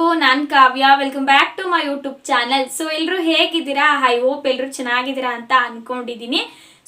ಎಲ್ರಿಗೂ ನಾನ್ Kavya. Welcome back to my YouTube channel so ಎಲ್ಲರೂ ಹೇಗಿದ್ದೀರಾ? ಐ ಹೋಪ್ ಎಲ್ಲರೂ ಚೆನ್ನಾಗಿದ್ದೀರಾ ಅಂತ ಅನ್ಕೊಂಡಿದ್ದೀನಿ.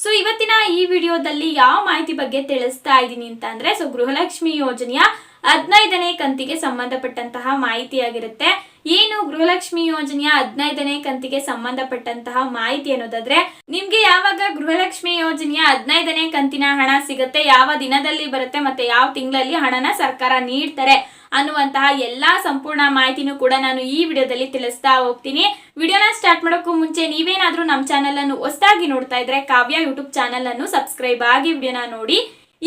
ಸೊ ಇವತ್ತಿನ ಈ ವಿಡಿಯೋದಲ್ಲಿ ಯಾವ ಮಾಹಿತಿ ಬಗ್ಗೆ ತಿಳಿಸ್ತಾ ಇದ್ದೀನಿ ಅಂತ ಅಂದ್ರೆ ಸೊ ಗೃಹಲಕ್ಷ್ಮಿ ಯೋಜನೆಯ ಹದಿನೈದನೇ ಕಂತಿಗೆ ಸಂಬಂಧಪಟ್ಟಂತಹ ಮಾಹಿತಿಯಾಗಿರುತ್ತೆ. ಏನು ಗೃಹಲಕ್ಷ್ಮಿ ಯೋಜನೆಯ ಹದಿನೈದನೇ ಕಂತಿಗೆ ಸಂಬಂಧಪಟ್ಟಂತಹ ಮಾಹಿತಿ ಅನ್ನೋದಾದ್ರೆ, ನಿಮ್ಗೆ ಯಾವಾಗ ಗೃಹಲಕ್ಷ್ಮಿ ಯೋಜನೆಯ ಹದಿನೈದನೇ ಕಂತಿನ ಹಣ ಸಿಗುತ್ತೆ, ಯಾವ ದಿನದಲ್ಲಿ ಬರುತ್ತೆ ಮತ್ತೆ ಯಾವ ತಿಂಗಳಲ್ಲಿ ಹಣನ ಸರ್ಕಾರ ನೀಡ್ತಾರೆ ಅನ್ನುವಂತಹ ಎಲ್ಲಾ ಸಂಪೂರ್ಣ ಮಾಹಿತಿನೂ ಕೂಡ ನಾನು ಈ ವಿಡಿಯೋದಲ್ಲಿ ತಿಳಿಸ್ತಾ ಹೋಗ್ತೀನಿ. ವಿಡಿಯೋನ ಸ್ಟಾರ್ಟ್ ಮಾಡೋಕ್ಕೂ ಮುಂಚೆ ನೀವೇನಾದ್ರೂ ನಮ್ಮ ಚಾನೆಲ್ ಅನ್ನು ಹೊಸದಾಗಿ ನೋಡ್ತಾ ಇದ್ರೆ ಕಾವ್ಯ ಯೂಟ್ಯೂಬ್ ಚಾನೆಲ್ ಅನ್ನು ಸಬ್ಸ್ಕ್ರೈಬ್ ಆಗಿ ವಿಡಿಯೋನ ನೋಡಿ.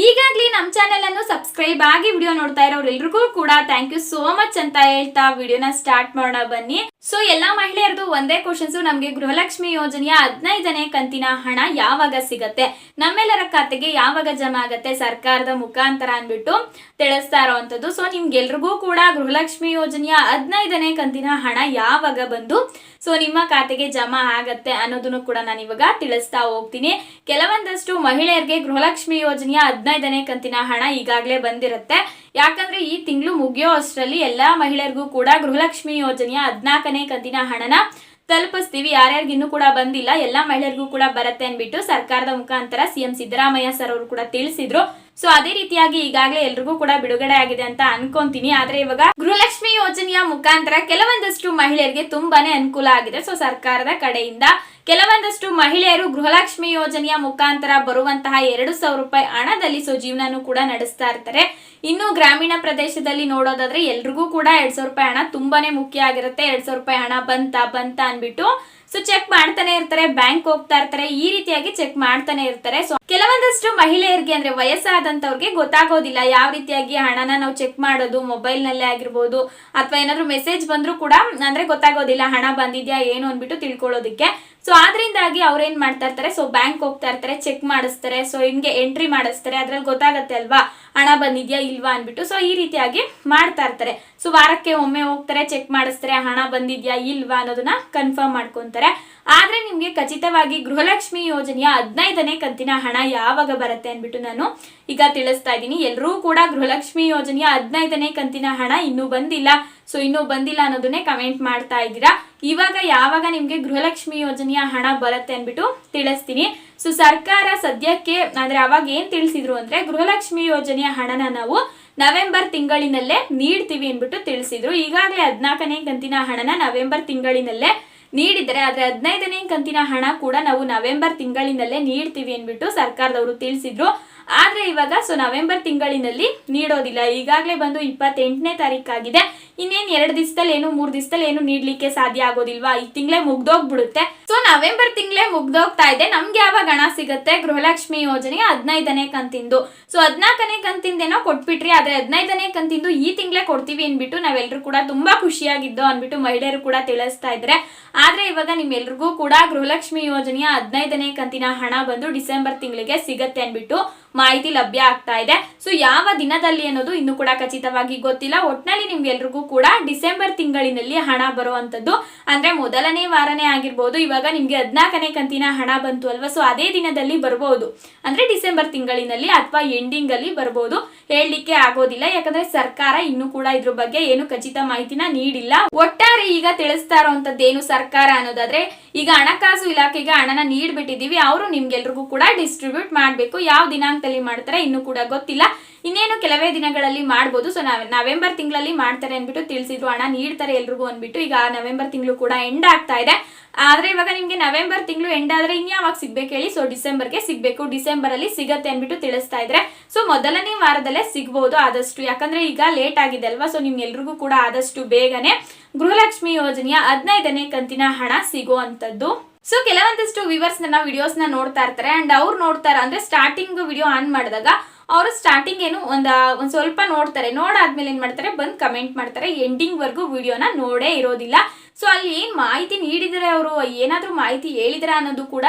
ಈಗಾಗಲೇ ನಮ್ಮ ಚಾನೆಲ್ ಅನ್ನು ಸಬ್ಸ್ಕ್ರೈಬ್ ಆಗಿ ವಿಡಿಯೋ ನೋಡ್ತಾ ಇರೋರೆಲ್ರಿಗೂ ಕೂಡ ಥ್ಯಾಂಕ್ ಯು ಸೋ ಮಚ್ ಅಂತ ಹೇಳ್ತಾ ವಿಡಿಯೋನ ಸ್ಟಾರ್ಟ್ ಮಾಡೋಣ ಬನ್ನಿ. ಸೊ ಎಲ್ಲಾ ಮಹಿಳೆಯರದು ಒಂದೇ ಕ್ವಶನ್ಸ್ ನಮಗೆ ಗೃಹಲಕ್ಷ್ಮಿ ಯೋಜನೆಯ ಹದಿನೈದನೇ ಕಂತಿನ ಹಣ ಯಾವಾಗ ಸಿಗತ್ತೆ? ನಮ್ಮೆಲ್ಲರ ಖಾತೆಗೆ ಯಾವಾಗ ಜಮಾ ಆಗತ್ತೆ? ಸರ್ಕಾರದ ಮುಖಾಂತರ ಅಂದ್ಬಿಟ್ಟು ತಿಳಿಸ್ತಾ ಇರೋವಂಥದ್ದು. ಸೊ ನಿಮ್ಗೆಲ್ರಿಗೂ ಕೂಡ ಗೃಹಲಕ್ಷ್ಮಿ ಯೋಜನೆಯ ಹದಿನೈದನೇ ಕಂತಿನ ಹಣ ಯಾವಾಗ ಬಂದು ಸೊ ನಿಮ್ಮ ಖಾತೆಗೆ ಜಮಾ ಆಗತ್ತೆ ಅನ್ನೋದನ್ನು ಕೂಡ ನಾನು ಇವಾಗ ತಿಳಿಸ್ತಾ ಹೋಗ್ತೀನಿ. ಕೆಲವೊಂದಷ್ಟು ಮಹಿಳೆಯರಿಗೆ ಗೃಹಲಕ್ಷ್ಮಿ ಯೋಜನೆಯ ಹದಿನೈದನೇ ಕಂತಿನ ಹಣ ಈಗಾಗಲೇ ಬಂದಿರುತ್ತೆ. ಯಾಕಂದ್ರೆ ಈ ತಿಂಗಳು ಮುಗಿಯೋ ಅಷ್ಟರಲ್ಲಿ ಎಲ್ಲಾ ಮಹಿಳೆಯರಿಗೂ ಕೂಡ ಗೃಹಲಕ್ಷ್ಮಿ ಯೋಜನೆಯ ಹದಿನಾಲ್ಕನೇ ಕಂತಿನ ಹಣನ ತಲುಪಿಸ್ತೀವಿ. ಯಾರ್ಯಾರಿಗೂ ಇನ್ನೂ ಕೂಡ ಬಂದಿಲ್ಲ, ಎಲ್ಲಾ ಮಹಿಳೆಯರಿಗೂ ಕೂಡ ಬರುತ್ತೆ ಅನ್ಬಿಟ್ಟು ಸರ್ಕಾರದ ಮುಖಾಂತರ ಸಿಎಂ ಸಿದ್ದರಾಮಯ್ಯ ಸರ್ ಅವರು ಕೂಡ ತಿಳಿಸಿದ್ರು. ಸೊ, ಅದೇ ರೀತಿಯಾಗಿ ಈಗಾಗಲೇ ಎಲ್ರಿಗೂ ಕೂಡ ಬಿಡುಗಡೆ ಆಗಿದೆ ಅಂತ ಅನ್ಕೊಂತೀನಿ. ಆದ್ರೆ ಇವಾಗ ಗೃಹಲಕ್ಷ್ಮಿ ಯೋಜನೆಯ ಮುಖಾಂತರ ಕೆಲವೊಂದಷ್ಟು ಮಹಿಳೆಯರಿಗೆ ತುಂಬಾನೇ ಅನುಕೂಲ ಆಗಿದೆ. ಸೊ, ಸರ್ಕಾರದ ಕಡೆಯಿಂದ ಕೆಲವೊಂದಷ್ಟು ಮಹಿಳೆಯರು ಗೃಹಲಕ್ಷ್ಮಿ ಯೋಜನೆಯ ಮುಖಾಂತರ ಬರುವಂತಹ ಎರಡು ಸಾವಿರ ರೂಪಾಯಿ ಹಣದಲ್ಲಿ ಸೊ ಜೀವನನೂ ಕೂಡ ನಡೆಸ್ತಾ ಇರ್ತಾರೆ. ಇನ್ನು ಗ್ರಾಮೀಣ ಪ್ರದೇಶದಲ್ಲಿ ನೋಡೋದಾದ್ರೆ ಎಲ್ರಿಗೂ ಕೂಡ ಎರಡ್ ಸಾವಿರ ರೂಪಾಯಿ ಹಣ ತುಂಬಾನೇ ಮುಖ್ಯ ಆಗಿರುತ್ತೆ. ಎರಡ್ ಸಾವಿರ ರೂಪಾಯಿ ಹಣ ಬಂತ ಬಂತ ಅನ್ಬಿಟ್ಟು ಸೊ ಚೆಕ್ ಮಾಡ್ತಾನೆ ಇರ್ತಾರೆ, ಬ್ಯಾಂಕ್ ಹೋಗ್ತಾ ಇರ್ತಾರೆ, ಈ ರೀತಿಯಾಗಿ ಚೆಕ್ ಮಾಡ್ತಾನೆ ಇರ್ತಾರೆ. ಸೊ ಕೆಲವೊಂದಷ್ಟು ಮಹಿಳೆಯರಿಗೆ ಅಂದ್ರೆ ವಯಸ್ಸಾದಂತವ್ರಿಗೆ ಗೊತ್ತಾಗೋದಿಲ್ಲ ಯಾವ ರೀತಿಯಾಗಿ ಹಣನ ನಾವು ಚೆಕ್ ಮಾಡೋದು ಮೊಬೈಲ್ ನಲ್ಲೇ ಆಗಿರ್ಬೋದು ಅಥವಾ ಏನಾದ್ರು ಮೆಸೇಜ್ ಬಂದ್ರು ಕೂಡ ಅಂದ್ರೆ ಗೊತ್ತಾಗೋದಿಲ್ಲ ಹಣ ಬಂದಿದ್ಯಾ, ಏನು ಅನ್ಬಿಟ್ಟು ತಿಳ್ಕೊಳ್ಳೋದಕ್ಕೆ. ಸೊ ಆದ್ರಿಂದಾಗಿ ಅವ್ರೇನ್ ಮಾಡ್ತಾ ಇರ್ತಾರೆ? ಸೊ ಬ್ಯಾಂಕ್ ಹೋಗ್ತಾ ಇರ್ತಾರೆ ಚೆಕ್ ಮಾಡಿಸ್ತಾರೆ ಸೊ ಹಿಂಗೆ ಎಂಟ್ರಿ ಮಾಡಿಸ್ತಾರೆ. ಅದ್ರಲ್ಲಿ ಗೊತ್ತಾಗತ್ತೆ ಅಲ್ವಾ? ಹಣ ಬಂದಿದ್ಯಾ ಇಲ್ವಾ ಅಂದ್ಬಿಟ್ಟು. ಸೊ ಈ ರೀತಿಯಾಗಿ ಮಾಡ್ತಾ ಇರ್ತಾರೆ. ಸೊ ವಾರಕ್ಕೆ ಒಮ್ಮೆ ಹೋಗ್ತಾರೆ ಚೆಕ್ ಮಾಡಿಸ್ತಾರೆ, ಹಣ ಬಂದಿದ್ಯಾ ಇಲ್ವಾ ಅನ್ನೋದನ್ನ ಕನ್ಫರ್ಮ್ ಮಾಡ್ಕೊಂತಾರೆ. ಆದ್ರೆ ನಿಮ್ಗೆ ಖಚಿತವಾಗಿ ಗೃಹಲಕ್ಷ್ಮಿ ಯೋಜನೆಯ ಹದಿನೈದನೇ ಕಂತಿನ ಹಣ ಯಾವಾಗ ಬರುತ್ತೆ ಅಂದ್ಬಿಟ್ಟು ನಾನು ಈಗ ತಿಳಿಸ್ತಾ ಇದ್ದೀನಿ. ಎಲ್ಲರೂ ಕೂಡ ಗೃಹಲಕ್ಷ್ಮಿ ಯೋಜನೆಯ ಹದಿನೈದನೇ ಕಂತಿನ ಹಣ ಇನ್ನೂ ಬಂದಿಲ್ಲ. ಸೊ ಇನ್ನೂ ಬಂದಿಲ್ಲ ಅನ್ನೋದನ್ನೇ ಕಮೆಂಟ್ ಮಾಡ್ತಾ ಇದ್ದೀರಾ. ಇವಾಗ ಯಾವಾಗ ನಿಮಗೆ ಗೃಹಲಕ್ಷ್ಮಿ ಯೋಜನೆಯ ಹಣ ಬರುತ್ತೆ ಅಂದ್ಬಿಟ್ಟು ತಿಳಿಸ್ತೀನಿ. ಸೊ ಸರ್ಕಾರ ಸದ್ಯಕ್ಕೆ, ಅಂದ್ರೆ ಅವಾಗ ಏನು ತಿಳಿಸಿದ್ರು ಅಂದ್ರೆ ಗೃಹಲಕ್ಷ್ಮಿ ಯೋಜನೆಯ ಹಣನ ನಾವು ನವೆಂಬರ್ ತಿಂಗಳಿನಲ್ಲೇ ನೀಡ್ತೀವಿ ಅಂದ್ಬಿಟ್ಟು ತಿಳಿಸಿದ್ರು. ಈಗಾಗಲೇ ಹದಿನಾಲ್ಕನೇ ಕಂತಿನ ಹಣನ ನವೆಂಬರ್ ತಿಂಗಳಿನಲ್ಲೇ ನೀಡಿದರೆ ಆದರೆ ಹದಿನೈದನೇ ಕಂತಿನ ಹಣ ಕೂಡ ನಾವು ನವೆಂಬರ್ ತಿಂಗಳಿನಲ್ಲೇ ನೀಡ್ತೀವಿ ಅಂದ್ಬಿಟ್ಟು ಸರ್ಕಾರದವರು ತಿಳಿಸಿದ್ರು. ಆದ್ರೆ ಇವಾಗ ಸೊ ನವೆಂಬರ್ ತಿಂಗಳಿನಲ್ಲಿ ನೀಡೋದಿಲ್ಲ. ಈಗಾಗಲೇ ಬಂದು ಇಪ್ಪತ್ತೆಂಟನೇ ತಾರೀಕಾಗಿದೆ. ಇನ್ನೇನು ಎರಡು ದಿವಸದಲ್ಲಿ ಏನು, ಮೂರು ದಿವಸದಲ್ಲಿ ಏನು ನೀಡಲಿಕ್ಕೆ ಸಾಧ್ಯ ಆಗೋದಿಲ್ವಾ? ಈ ತಿಂಗಳೇ ಮುಗ್ದೋಗ್ಬಿಡುತ್ತೆ. ಸೊ ನವೆಂಬರ್ ತಿಂಗಳೇ ಮುಗ್ದೋಗ್ತಾ ಇದೆ. ನಮ್ಗೆ ಯಾವಾಗ ಹಣ ಸಿಗುತ್ತೆ? ಗೃಹಲಕ್ಷ್ಮಿ ಯೋಜನೆಗೆ ಹದಿನೈದನೇ ಕಂತಿಂದು. ಸೊ ಹದಿನಾಲ್ಕನೇ ಕಂತಿಂದೇನೋ ಕೊಟ್ಬಿಟ್ರಿ. ಆದ್ರೆ ಹದಿನೈದನೇ ಕಂತಿಂದು ಈ ತಿಂಗಳೇ ಕೊಡ್ತೀವಿ ಅನ್ಬಿಟ್ಟು ನಾವೆಲ್ಲರೂ ಕೂಡ ತುಂಬಾ ಖುಷಿಯಾಗಿದ್ದು ಅನ್ಬಿಟ್ಟು ಮಹಿಳೆಯರು ಕೂಡ ತಿಳಿಸ್ತಾ ಇದ್ರೆ. ಆದ್ರೆ ಇವಾಗ ನಿಮ್ಮೆಲ್ರಿಗೂ ಕೂಡ ಗೃಹಲಕ್ಷ್ಮಿ ಯೋಜನೆಯ ಹದಿನೈದನೇ ಕಂತಿನ ಹಣ ಬಂದು ಡಿಸೆಂಬರ್ ತಿಂಗಳಿಗೆ ಸಿಗತ್ತೆ ಅನ್ಬಿಟ್ಟು ಮಾಹಿತಿ ಲಭ್ಯ ಆಗ್ತಾ ಇದೆ. ಸೊ ಯಾವ ದಿನದಲ್ಲಿ ಅನ್ನೋದು ಇನ್ನು ಕೂಡ ಖಚಿತವಾಗಿ ಗೊತ್ತಿಲ್ಲ. ಒಟ್ನಲ್ಲಿ ನಿಮ್ಗೆಲ್ರಿಗೂ ಕೂಡ ಡಿಸೆಂಬರ್ ತಿಂಗಳಿನಲ್ಲಿ ಹಣ ಬರುವಂತದ್ದು ಅಂದ್ರೆ ಮೊದಲನೇ ವಾರನೇ ಆಗಿರ್ಬೋದು, ಇವಾಗ ನಿಮ್ಗೆ ಹದಿನಾಲ್ಕನೇ ಕಂತಿನ ಹಣ ಬಂತು ಅಲ್ವಾ? ಸೊ ಅದೇ ದಿನದಲ್ಲಿ ಬರಬಹುದು ಅಂದ್ರೆ ಡಿಸೆಂಬರ್ ತಿಂಗಳಿನಲ್ಲಿ ಅಥವಾ ಎಂಡಿಂಗ್ ಅಲ್ಲಿ ಬರಬಹುದು ಹೇಳಲಿಕ್ಕೆ ಆಗೋದಿಲ್ಲ. ಯಾಕಂದ್ರೆ ಸರ್ಕಾರ ಇನ್ನು ಕೂಡ ಇದ್ರ ಬಗ್ಗೆ ಏನು ಖಚಿತ ಮಾಹಿತಿನ ನೀಡಿಲ್ಲ. ಒಟ್ಟಾರೆ ಈಗ ತಿಳಿಸ್ತಾ ಇರುವಂತದ್ದೇನು ಏನು ಸರ್ಕಾರ ಅನ್ನೋದಾದ್ರೆ, ಈಗ ಹಣಕಾಸು ಇಲಾಖೆಗೆ ಹಣನ ನೀಡ್ಬಿಟ್ಟಿದೀವಿ ಅವರು ನಿಮ್ಗೆಲ್ರಿಗೂ ಕೂಡ ಡಿಸ್ಟ್ರಿಬ್ಯೂಟ್ ಮಾಡಬೇಕು. ಯಾವ ದಿನಾಂಕದಲ್ಲಿ ಮಾಡ್ತಾರೆ, ಇನ್ನು ಕೂಡ ಗೊತ್ತಿಲ್ಲ. ಇನ್ನೇನು ಕೆಲವೇ ದಿನಗಳಲ್ಲಿ ಮಾಡ್ಬೋದು. ಸೊ ನಾವ್ ನವೆಂಬರ್ ತಿಂಗಳಲ್ಲಿ ಮಾಡ್ತಾರೆ ಅಂದ್ಬಿಟ್ಟು ತಿಳಿಸಿದ್ರು. ಹಣ ನೀಡ್ತಾರೆ ಎಲ್ರಿಗೂ ಅಂದ್ಬಿಟ್ಟು ಈಗ ನವೆಂಬರ್ ತಿಂಗಳು ಕೂಡ ಎಂಡ್ ಆಗ್ತಾ ಇದೆ. ಆದ್ರೆ ಇವಾಗ ನಿಮ್ಗೆ ನವೆಂಬರ್ ತಿಂಗಳು ಎಂಡ್ ಆದ್ರೆ ಇನ್ಯಾವಾಗ ಸಿಗ್ಬೇಕು ಹೇಳಿ? ಸೊ ಡಿಸೆಂಬರ್ಗೆ ಸಿಗ್ಬೇಕು. ಡಿಸೆಂಬರ್ ಅಲ್ಲಿ ಸಿಗತ್ತೆ ಅಂದ್ಬಿಟ್ಟು ತಿಳಿಸ್ತಾ ಇದ್ರೆ. ಸೊ ಮೊದಲನೇ ವಾರದಲ್ಲೇ ಸಿಗ್ಬಹುದು ಆದಷ್ಟು. ಯಾಕಂದ್ರೆ ಈಗ ಲೇಟ್ ಆಗಿದೆ ಅಲ್ವಾ? ಸೊ ನಿಮ್ಗೆಲ್ರಿಗೂ ಕೂಡ ಆದಷ್ಟು ಬೇಗನೆ ಗೃಹಲಕ್ಷ್ಮಿ ಯೋಜನೆಯ ಹದಿನೈದನೇ ಕಂತಿನ ಹಣ ಸಿಗುವಂತದ್ದು ಸೊ ಕೆಲವೊಂದಿಷ್ಟು ವಿವರ್ಸ್ ನನ್ನ ವಿಡಿಯೋಸ್ನ ನೋಡ್ತಾ ಇರ್ತಾರೆ. ಅಂಡ್ ಅವ್ರು ನೋಡ್ತಾರೆ ಅಂದ್ರೆ ಸ್ಟಾರ್ಟಿಂಗ್ ವಿಡಿಯೋ ಆನ್ ಮಾಡಿದಾಗ ಅವರು ಸ್ಟಾರ್ಟಿಂಗ್ ಏನು ಒಂದು ಒಂದು ಸ್ವಲ್ಪ ನೋಡ್ತಾರೆ. ನೋಡಾದ್ಮೇಲೆ ಏನು ಮಾಡ್ತಾರೆ? ಬಂದು ಕಮೆಂಟ್ ಮಾಡ್ತಾರೆ. ಎಂಡಿಂಗ್ ವರ್ಗು ವಿಡಿಯೋನ ನೋಡೇ ಇರೋದಿಲ್ಲ. ಸೊ ಅಲ್ಲಿ ಏನು ಮಾಹಿತಿ ನೀಡಿದರೆ ಅವರು, ಏನಾದರೂ ಮಾಹಿತಿ ಹೇಳಿದ್ರ ಅನ್ನೋದು ಕೂಡ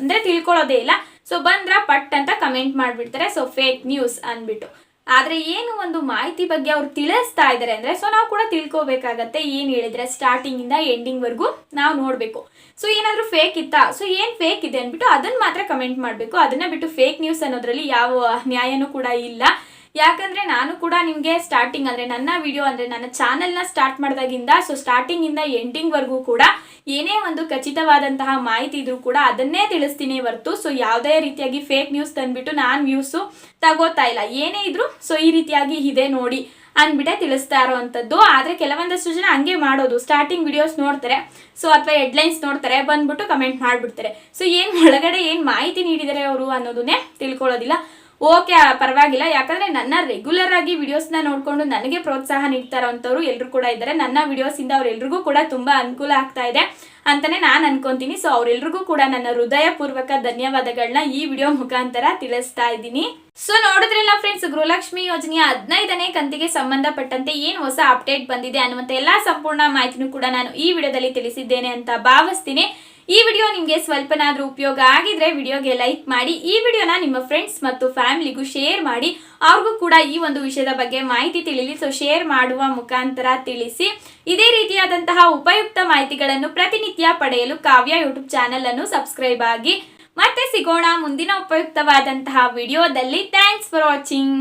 ಅಂದರೆ ತಿಳ್ಕೊಳ್ಳೋದೇ ಇಲ್ಲ. ಸೊ ಬಂದ್ರ ಪಟ್ ಅಂತ ಕಮೆಂಟ್ ಮಾಡಿಬಿಡ್ತಾರೆ. ಸೊ ಫೇಕ್ ನ್ಯೂಸ್ ಅನ್ಬಿಟ್ಟು ಆದ್ರೆ ಏನು ಒಂದು ಮಾಹಿತಿ ಬಗ್ಗೆ ಅವ್ರು ತಿಳಿಸ್ತಾ ಇದ್ದಾರೆ ಅಂದ್ರೆ ಸೊ ನಾವು ಕೂಡ ತಿಳ್ಕೊಬೇಕಾಗತ್ತೆ ಏನು ಹೇಳಿದ್ರೆ ಸ್ಟಾರ್ಟಿಂಗ್ ಇಂದ ಎಂಡಿಂಗ್ ವರ್ಗು ನಾವು ನೋಡ್ಬೇಕು. ಸೊ ಏನಾದರೂ ಫೇಕ್ ಇತ್ತಾ? ಸೊ ಏನು ಫೇಕ್ ಇದೆ ಅಂದ್ಬಿಟ್ಟು ಅದನ್ನ ಮಾತ್ರ ಕಮೆಂಟ್ ಮಾಡಬೇಕು. ಅದನ್ನ ಬಿಟ್ಟು ಫೇಕ್ ನ್ಯೂಸ್ ಅನ್ನೋದ್ರಲ್ಲಿ ಯಾವ ನ್ಯಾಯನೂ ಕೂಡ ಇಲ್ಲ. ಯಾಕಂದ್ರೆ ನಾನು ಕೂಡ ನಿಮಗೆ ಸ್ಟಾರ್ಟಿಂಗ್ ಅಂದ್ರೆ ನನ್ನ ವಿಡಿಯೋ ಅಂದ್ರೆ ನನ್ನ ಚಾನೆಲ್ನ ಸ್ಟಾರ್ಟ್ ಮಾಡಿದಾಗಿಂದ ಸೊ ಸ್ಟಾರ್ಟಿಂಗ್ ಇಂದ ಎಂಡಿಂಗ್ ವರೆಗೂ ಕೂಡ ಏನೇ ಒಂದು ಖಚಿತವಾದಂತಹ ಮಾಹಿತಿ ಇದ್ರೂ ಕೂಡ ಅದನ್ನೇ ತಿಳಿಸ್ತೀನಿ ಹೊರತು. ಸೊ ಯಾವುದೇ ರೀತಿಯಾಗಿ ಫೇಕ್ ನ್ಯೂಸ್ ತಂದ್ಬಿಟ್ಟು ನಾನು ವ್ಯೂಸು ತಗೋತಾ ಇಲ್ಲ. ಏನೇ ಇದ್ರು ಸೊ ಈ ರೀತಿಯಾಗಿ ಇದೆ ನೋಡಿ ಅಂದ್ಬಿಟ್ಟೆ ತಿಳಿಸ್ತಾ ಇರೋವಂಥದ್ದು. ಆದರೆ ಕೆಲವೊಂದಷ್ಟು ಜನ ಹಂಗೆ ಮಾಡೋದು. ಸ್ಟಾರ್ಟಿಂಗ್ ವಿಡಿಯೋಸ್ ನೋಡ್ತಾರೆ ಸೊ ಅಥವಾ ಹೆಡ್ಲೈನ್ಸ್ ನೋಡ್ತಾರೆ, ಬಂದ್ಬಿಟ್ಟು ಕಮೆಂಟ್ ಮಾಡಿಬಿಡ್ತಾರೆ. ಸೊ ಏನು ಒಳಗಡೆ ಏನು ಮಾಹಿತಿ ನೀಡಿದ್ದಾರೆ ಅವರು ಅನ್ನೋದನ್ನೇ ತಿಳ್ಕೊಳ್ಳೋದಿಲ್ಲ. ಓಕೆ ಪರವಾಗಿಲ್ಲ. ಯಾಕಂದ್ರೆ ನನ್ನ ರೆಗ್ಯುಲರ್ ಆಗಿ ವಿಡಿಯೋಸ್ನ ನೋಡ್ಕೊಂಡು ನನಗೆ ಪ್ರೋತ್ಸಾಹ ನೀಡ್ತಾ ಎಲ್ಲರೂ ಕೂಡ ಇದ್ದಾರೆ. ನನ್ನ ವಿಡಿಯೋಸಿಂದ ಅವರೆಲ್ರಿಗೂ ಕೂಡ ತುಂಬಾ ಅನುಕೂಲ ಆಗ್ತಾ ಇದೆ ಅಂತಾನೆ ನಾನು ಅನ್ಕೊಂತೀನಿ. ಸೊ ಅವರೆಲ್ರಿಗೂ ಕೂಡ ನನ್ನ ಹೃದಯಪೂರ್ವಕ ಧನ್ಯವಾದಗಳನ್ನ ಈ ವಿಡಿಯೋ ಮುಖಾಂತರ ತಿಳಿಸ್ತಾ ಇದ್ದೀನಿ. ಸೊ ನೋಡಿದ್ರಲ್ಲ ಫ್ರೆಂಡ್ಸ್ ಗೃಹಲಕ್ಷ್ಮಿ ಯೋಜನೆಯ ಹದಿನೈದನೇ ಕಂತಿಗೆ ಸಂಬಂಧಪಟ್ಟಂತೆ ಏನು ಹೊಸ ಅಪ್ಡೇಟ್ ಬಂದಿದೆ ಅನ್ನುವಂಥ ಎಲ್ಲಾ ಸಂಪೂರ್ಣ ಮಾಹಿತಿನೂ ಕೂಡ ನಾನು ಈ ವಿಡಿಯೋದಲ್ಲಿ ತಿಳಿಸಿದ್ದೇನೆ ಅಂತ ಭಾವಿಸ್ತೀನಿ. ಈ ವಿಡಿಯೋ ನಿಮಗೆ ಸ್ವಲ್ಪನಾದರೂ ಉಪಯೋಗ ಆಗಿದ್ರೆ ವಿಡಿಯೋಗೆ ಲೈಕ್ ಮಾಡಿ, ಈ ವಿಡಿಯೋನ ನಿಮ್ಮ ಫ್ರೆಂಡ್ಸ್ ಮತ್ತು ಫ್ಯಾಮಿಲಿಗೂ ಶೇರ್ ಮಾಡಿ. ಅವ್ರಿಗೂ ಕೂಡ ಈ ಒಂದು ವಿಷಯದ ಬಗ್ಗೆ ಮಾಹಿತಿ ತಿಳಿಯಲಿ ಸೊ ಶೇರ್ ಮಾಡುವ ಮುಖಾಂತರ ತಿಳಿಸಿ. ಇದೇ ರೀತಿಯಾದಂತಹ ಉಪಯುಕ್ತ ಮಾಹಿತಿಗಳನ್ನು ಪ್ರತಿನಿತ್ಯ ಪಡೆಯಲು ಕಾವ್ಯ ಯೂಟ್ಯೂಬ್ ಚಾನೆಲ್ ಅನ್ನು ಸಬ್ಸ್ಕ್ರೈಬ್ ಆಗಿ. ಮತ್ತೆ ಸಿಗೋಣ ಮುಂದಿನ ಉಪಯುಕ್ತವಾದಂತಹ ವಿಡಿಯೋದಲ್ಲಿ. Thanks for watching